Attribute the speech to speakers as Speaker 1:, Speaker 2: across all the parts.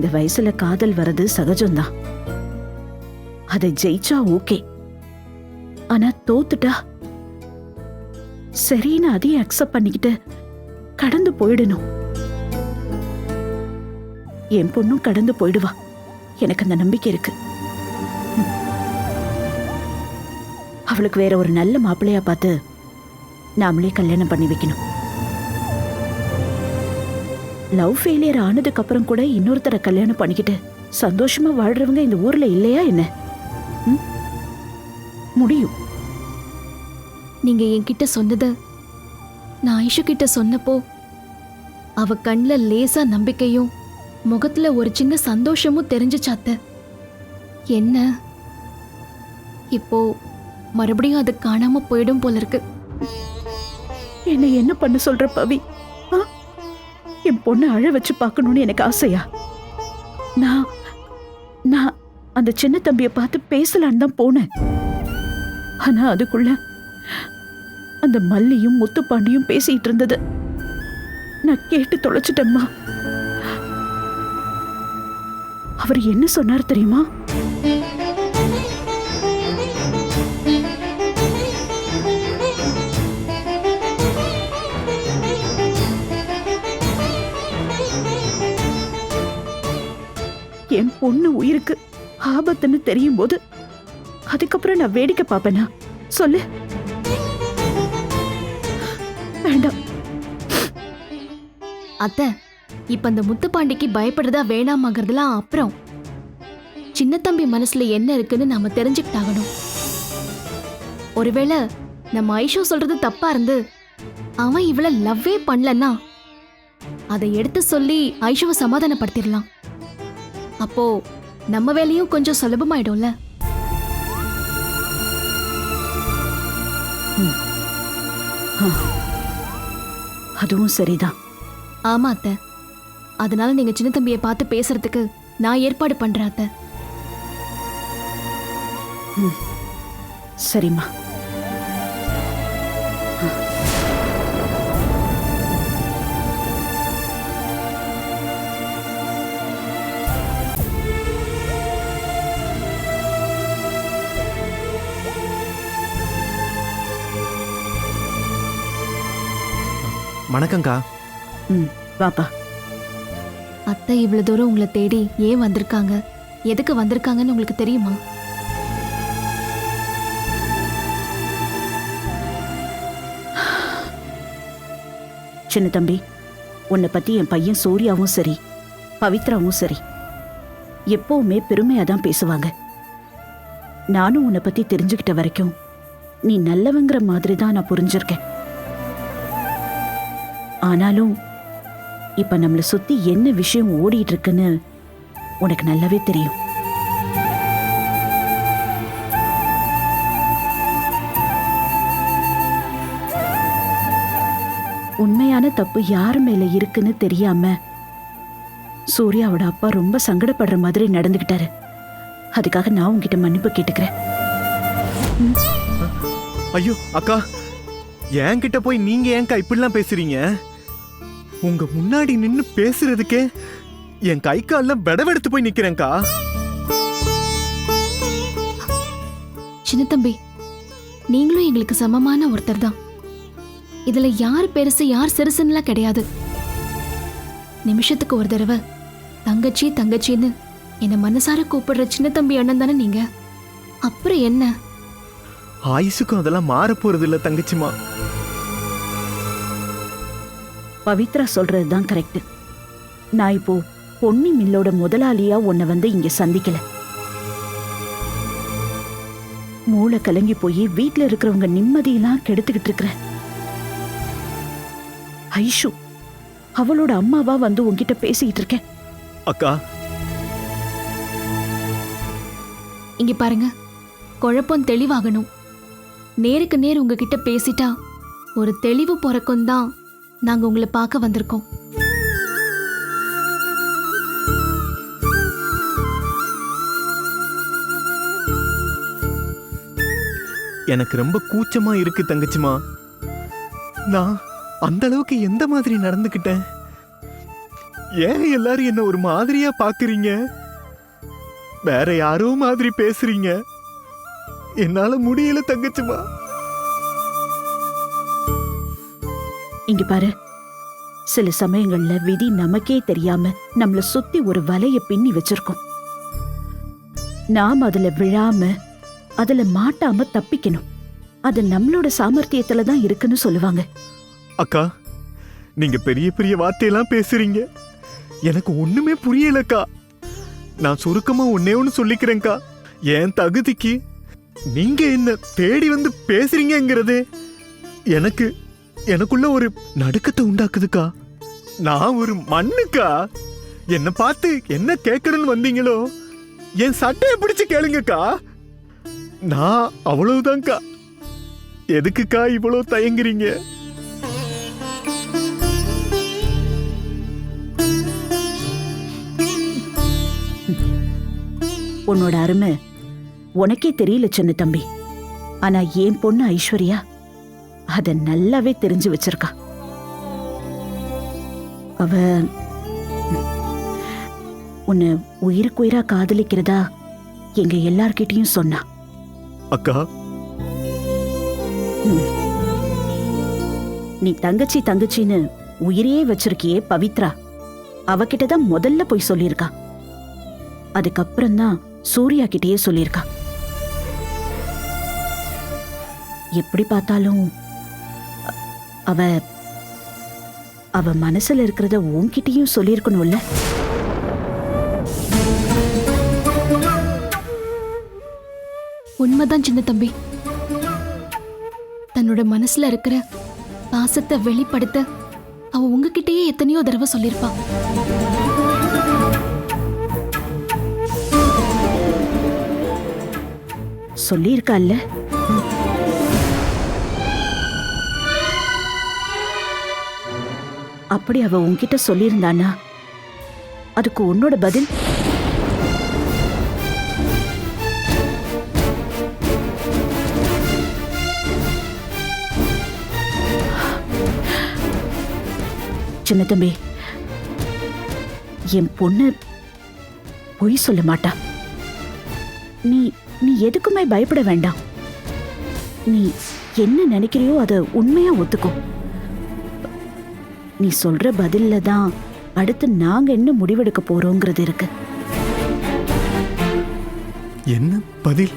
Speaker 1: இந்த வயசுல காதல் வர்றது சகஜம்தான். அதை ஜெயிச்சா ஓகே. ஆனா தோத்துட்டா? சரின்னு அதையும் அக்செப்ட் பண்ணிக்கிட்டு கடந்து போயிடணும். என் பொண்ணும் கடந்து போயிடுவா. எனக்கு அந்த நம்பிக்கை இருக்கு. அவளுக்கு வேற ஒரு நல்ல மாப்பிள்ளையா பார்த்து நாமளே கல்யாணம் பண்ணி வைக்கணும். லவ் ஃபெயிலியர் ஆனதுக்கு அப்புறம் கூட இன்னொருத்தரை கல்யாணம் பண்ணிக்கிட்டு சந்தோஷமா வாழ்றவங்க இந்த ஊர்ல இல்லையா என்ன? முடியும்.
Speaker 2: நீங்க என்கிட்ட சொன்னது நான் ஐஷு கிட்ட சொன்னப்போ அவ கண்ல லேசா நம்பிக்கையும் முகத்துல ஒரு சின்ன சந்தோஷமும் தெரிஞ்சுச்சு அத்தை? என்ன? இப்போ மறுபடியும் அது காணாம போயிடும் போல இருக்கு.
Speaker 1: என்னை என்ன பண்ண சொல்ற பவி? என் பொண்ணை அழ வச்சு பார்க்கணும்னு எனக்கு ஆசையா? நான் நான் அந்த சின்ன தம்பியை பார்த்து பேசலான்னு தான் போனேன். ஆனா அதுக்குள்ள அந்த மல்லியும் முத்துப்பாண்டியும் பேசிட்டு இருந்தது. நான் கேட்டு தொலைச்சிட்டேம்மா. அவர் என்ன சொன்னார் தெரியுமா? என் பொண்ணு உயிருக்கு. ஆபத்துன்னு தெரியும் போது அதுக்கப்புறம் நான் வேடிக்கை பார்ப்பேனா? சொல்லு. வேண்டாம்.
Speaker 2: அத்தை இப்ப அந்த முத்துப்பாண்டிக்கு பயப்படுறதா வேணாமாங்கிறதுலாம் அப்புறம். சின்ன தம்பி மனசுல என்ன இருக்குன்னு நாம தெரிஞ்சுக்கிட்டாகணும். ஒருவேளை நம்ம ஐஷோ சொல்றது தப்பா இருந்து அவன் இவள லவ்வே பண்ணலன்னா அதை எடுத்து சொல்லி ஐஷோவை சமாதானப்படுத்திடலாம். அப்போ நம்ம வேலையும் கொஞ்சம் சுலபமாயிடும்ல?
Speaker 1: அதுவும் சரிதான்.
Speaker 2: ஆமா அத்தை. அதனால நீங்க சின்ன தம்பியை பார்த்து பேசுறதுக்கு நான் ஏற்பாடு பண்றேன் அத்தை.
Speaker 1: சரிம்மா.
Speaker 3: வணக்கங்க்கா
Speaker 1: ம் வாப்பா.
Speaker 2: அத்தை இவ்வளவு தூரம் உங்களை தேடி ஏன் வந்திருக்காங்க? எதுக்கு வந்திருக்காங்கன்னு உங்களுக்கு தெரியுமா?
Speaker 1: சின்ன தம்பி உன்னை பத்தி என் பையன் சூர்யாவும் சரி பவித்ராவும் சரி எப்பவுமே பெருமையா தான் பேசுவாங்க. நானும் உன்னை பத்தி தெரிஞ்சுக்கிட்ட வரைக்கும் நீ நல்லவங்கிற மாதிரி தான் நான் புரிஞ்சிருக்கேன். ஆனாலும் இப்ப நம்மள சுத்தி என்ன விஷயம் ஓடிட்டு இருக்குன்னு உனக்கு நல்லாவே தெரியும். உண்மையான தப்பு யார் மேல இருக்குன்னு தெரியாம சூர்யாவோட அப்பா ரொம்ப சங்கடப்படுற மாதிரி நடந்துகிட்டாரு. அதுக்காக நான் உன்கிட்ட மன்னிப்பு கேட்டுக்கிறேன்.
Speaker 3: ஐயோ அக்கா என்கிட்ட போய் நீங்க ஏன்க்கா இப்படிலாம் பேசுறீங்க? உங்க முன்னாடி நின்னு பேசுறதுக்கே என் கை கால்லாம் விடவெடுத்து போய் நிக்கிறேன்க்கா.
Speaker 2: சின்ன தம்பி நீங்களும் எங்களுக்கு சமமான ஒருத்தர் தான். இதுல யார் பெருசு யார் சிறுசுன்னுலாம் கிடையாது. நிமிஷத்துக்கு ஒரு தடவை தங்கச்சி தங்கச்சின்னு என்னை மனசார கூப்பிடுற சின்ன தம்பி அண்ணன் தானே நீங்க? அப்புறம் என்ன?
Speaker 3: ஆயுசுக்கும் அதெல்லாம் மாற போறது இல்ல தங்கச்சிமா
Speaker 1: பவித்ரா சொல்றது தான் கரெக்ட் நான் இப்போ பொன்னி மில்லோட முதலாளியா உன்னை வந்து இங்க சந்திக்கல. மூளை கலங்கி போய் வீட்ல இருக்கிறவங்க நிம்மதியெல்லாம் கெடுத்துக்கிட்டு இருக்கிற. ஐஷு அவளோட அம்மாவா வந்து உன்கிட்ட பேசிக்கிட்டு இருக்கேன்.
Speaker 3: அக்கா.
Speaker 2: இங்க பாருங்க குழப்பம் தெளிவாகணும். நேருக்கு நேர் உங்ககிட்ட பேசிட்டா ஒரு தெளிவு பிறக்கும் தான் நாங்க உங்களை பார்க்க வந்திருக்கோம்.
Speaker 3: எனக்கு ரொம்ப கூச்சமா இருக்கு தங்கச்சிமா. நான் அந்த அளவுக்கு எந்த மாதிரி நடந்துக்கிட்டேன்? ஏன் எல்லாரும் என்ன ஒரு மாதிரியா பாக்குறீங்க? வேற யாரோ மாதிரி பேசுறீங்க. என்னால முடியல தங்கச்சிமா.
Speaker 1: இங்க பாரு. சில சமயங்கள்ல விதி நமக்கே தெரியாம நம்மள சுத்தி ஒரு வலைய பின்னி வச்சிருக்கோம். நாம் அதுல விழாம அதுல மாட்டாம தப்பிக்கணும். அது நம்மளோட சாமர்த்தியத்துல தான் இருக்குன்னு சொல்லுவாங்க.
Speaker 3: அக்கா நீங்க பெரிய பெரிய வார்த்தையெல்லாம் பேசுறீங்க. எனக்கு ஒண்ணுமே புரியலக்கா. நான் சுருக்கமா ஒன்னே ஒன்னு சொல்லிக்கிறேன்க்கா. என் தகுதிக்கு நீங்க என்ன தேடி வந்து பேசுறீங்கங்கிறது எனக்கு எனக்குள்ள ஒரு நடுக்கத்தை உண்டாக்குதுக்கா. நான் ஒரு மண்ணுக்கா? என்ன பார்த்து என்ன கேட்கணும்னு வந்தீங்களோ? என் சட்டையை பிடிச்சு கேளுங்கக்கா. நான் அவ்வளவுதான்க்கா. எதுக்குக்கா இவ்வளவு தயங்குறீங்க?
Speaker 1: உன்னோட அருமை உனக்கே தெரியல சின்ன தம்பி. ஆனா என் பொண்ணு ஐஸ்வர்யா அத நல்லாவே தெரிஞ்சு வச்சிருக்கா. அவ உன்னை உயிருக்குயிரா காதலிக்கிறதா எங்க எல்லார்கிட்டயும் சொன்னா.
Speaker 3: அக்கா.
Speaker 1: நீ தங்கச்சி தங்கச்சின்னு உயிரையே வச்சிருக்கியே பவித்ரா. அவகிட்ட தான் முதல்ல போய் சொல்லியிருக்கா. அதுக்கப்புறம் தான் சூர்யா கிட்டயே சொல்லியிருக்கா. எப்படி பார்த்தாலும் அவ அவ மனசுல இருக்கிறத உன்கிட்டயும் சொல்லியிருக்கணும்ல?
Speaker 2: உண்மைதான் சின்ன தம்பி. தன்னோட மனசுல இருக்கிற பாசத்தை வெளிப்படுத்த அவ உங்ககிட்டயே எத்தனையோ தடவை சொல்லியிருப்பா.
Speaker 1: சொல்லியிருக்கால்ல அப்படி அவ உன்கிட்ட சொல்லியிருந்தானா? அதுக்கு உன்னோட பதில்? சின்ன தம்பி என் பொண்ணு பொய் சொல்ல மாட்டா. நீ நீ எதுக்குமே பயப்பட வேண்டாம். நீ என்ன நினைக்கிறியோ அதை உண்மையா ஒத்துக்கும் நீ சொல்ற பதில்ல தான் அடுத்து நாங்க என்ன முடிவெடுக்க போறோங்கிறது இருக்கு.
Speaker 3: என்ன பதில்?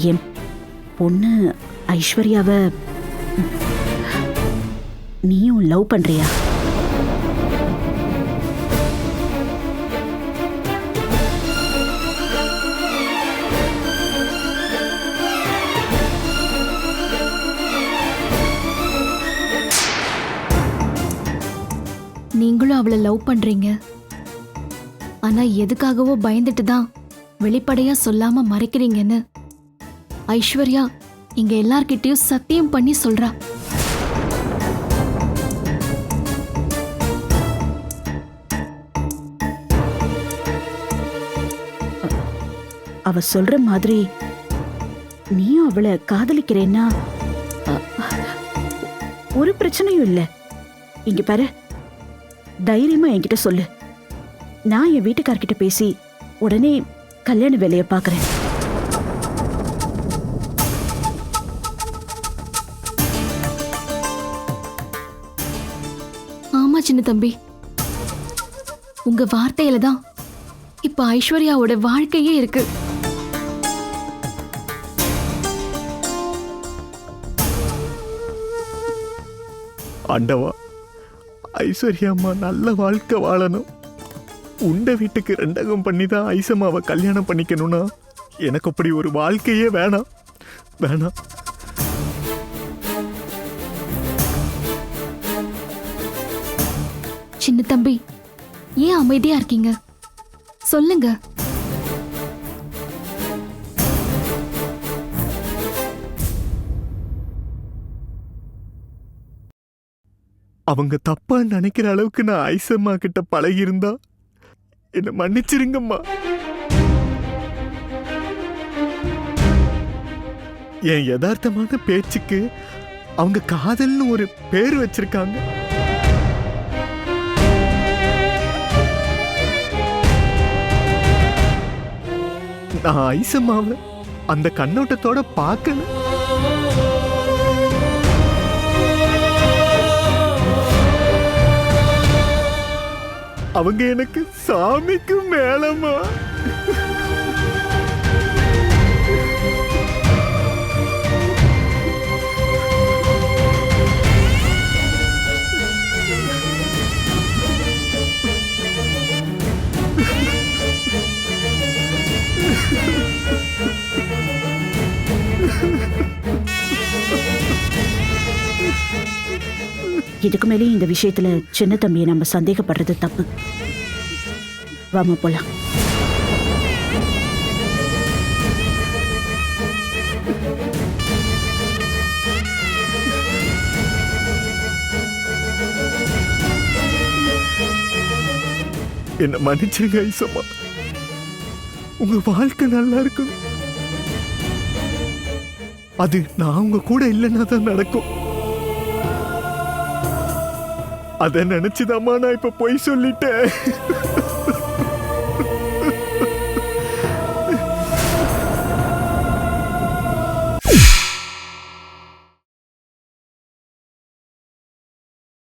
Speaker 1: என் பொண்ணு ஐஸ்வர்யாவ நீயும் லவ் பண்றியா?
Speaker 2: நீங்களும் அவளை லவ் பண்றீங்க. ஆனா எதுக்காகவோ பயந்துட்டு தான் வெளிப்படையா சொல்லாம மறைக்கிறீங்கன்னு. ஐஸ்வர்யா இங்க எல்லார்கிட்டயும் சத்தியம் பண்ணி சொல்றா.
Speaker 1: அவ சொல்ற மாதிரி நீயும் அவளை காதலிக்கிறேன்னா ஒரு பிரச்சனையும் இல்ல. இங்க பாரு. தைரியமா என்கிட்ட சொல்லு. நான் என் வீட்டுக்கார்கிட்ட பேசி உடனே கல்யாண வேலையை பார்க்கறேன்.
Speaker 2: ஆமா சின்ன தம்பி. உங்க வார்த்தையில தான் இப்ப ஐஸ்வர்யாவோட வாழ்க்கையே இருக்கு.
Speaker 3: ஆண்டவா ஐஸ்வர்யா அம்மா நல்ல வாழ்க்கை வாழணும். உண்ட வீட்டுக்கு ரெண்டகம் பண்ணி தான் ஐசம்மாவை கல்யாணம் பண்ணிக்கணும்னா எனக்கு அப்படி ஒரு வாழ்க்கையே வேணாம். வேணாம்.
Speaker 2: சின்ன தம்பி ஏன் அமைதியா இருக்கீங்க? சொல்லுங்க.
Speaker 3: அவங்க தப்பா நினைக்கிற அளவுக்கு நான் ஐசம்மா கிட்ட பழகியிருந்தா என்னை மன்னிச்சிருங்கம்மா. என் யதார்த்தமான பேச்சுக்கு அவங்க காதல்னு ஒரு பேர் வச்சிருக்காங்க. நான் ஐசம்மாவை அந்த கண்ணோட்டத்தோட பார்க்கல. அவங்க எனக்கு சாமிக்கு மேலமா
Speaker 1: இதுக்கு மேலேயும் இந்த விஷயத்துல சின்ன தம்பியை நம்ம சந்தேகப்படுறது தப்பு. வாமா போலாம்.
Speaker 3: என்ன மன்னிச்சிருங்க ஐசம்மா. உங்க வாழ்க்கை நல்லா இருக்கும். அது நான் உங்க கூட இல்லைன்னா தான் நடக்கும். அதை நினைச்சுதாம்மா நான் இப்ப பொய் சொல்லிட்டேன்.